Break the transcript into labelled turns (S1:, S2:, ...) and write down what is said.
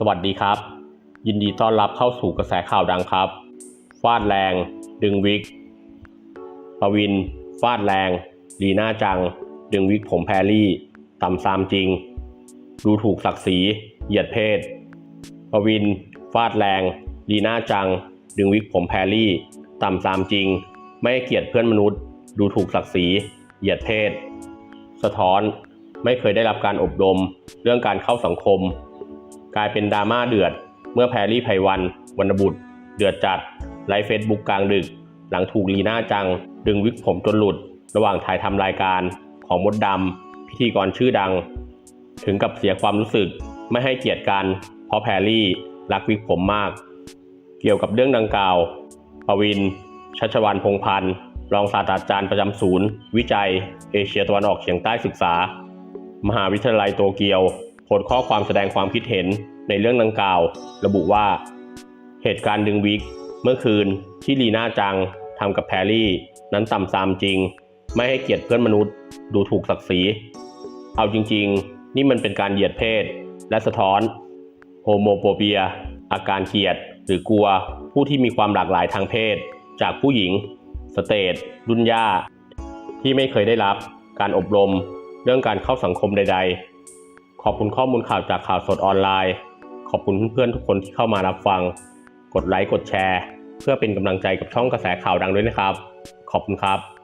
S1: สวัสดีครับ ยินดีต้อนรับเข้าสู่กระแสข่าวดังครับฟาดแรง ดึงวิกปวินฟาดแรงลีน่าจัง ดึงวิกผมแพรรี่ต่ำซามจริง ดูถูกศักดิ์ศรีเหยียดเพศปวินฟาดแรงลีน่าจัง ดึงวิกผมแพรรี่ ต่ำซามจริง ไม่เกียรติเพื่อนมนุษย์ ดูถูกศักดิ์ศรีเหยียดเพศ สะท้อนไม่เคยได้รับการอบรม เรื่องการเข้าสังคม กลายเป็นดราม่าเดือด เมื่อแพรรี่ไพวันวรรณบุตร เดือดจัดไลฟ์เฟซบุ๊กกลางดึก หลังถูกลีน่าจัง ดึงวิกผมจนหลุด ระหว่างถ่ายทำรายการของมดดำพิธีกรชื่อดัง ถึงกับเสียความรู้สึกไม่ให้เกียรติกัน เพราะแพรรี่รักวิกผมมาก เกี่ยวกับเรื่องดังกล่าวปวิน ชัชวันพงพันธ์รองศาสตราจารย์ประจำศูนย์ วิจัย เอเชียตะวันออกเฉียงใต้ศึกษา มหาวิทยาลัยโตเกียว โพสต์ข้อความแสดงความคิดเห็นในเรื่องดังกล่าว ระบุว่า เหตุการณ์ดึงวิก เมื่อคืนที่ลีน่าจังทำกับแพรรี่ นั้นต่ำซามจริง ไม่ให้เกียรติเพื่อนมนุษย์ ดูถูกศักดิ์ศรี เอาจริง ๆ นี่มันเป็นการเหยียดเพศ และสะท้อน โฮโมโฟเบีย อาการเกลียด หรือกลัวผู้ที่มีความหลากหลายทางเพศ จากผู้หญิง สเตทรุ่นย่า ที่ไม่เคยได้รับ การอบรม เรื่องการเข้าสังคมใด ๆ ขอบคุณข้อมูลข่าวจากข่าวสดออนไลน์ ขอบคุณเพื่อนๆทุกคนที่เข้ามารับฟัง กดไลค์กดแชร์ เพื่อเป็นกำลังใจกับช่องกระแสข่าวดังด้วยนะครับ ขอบคุณครับ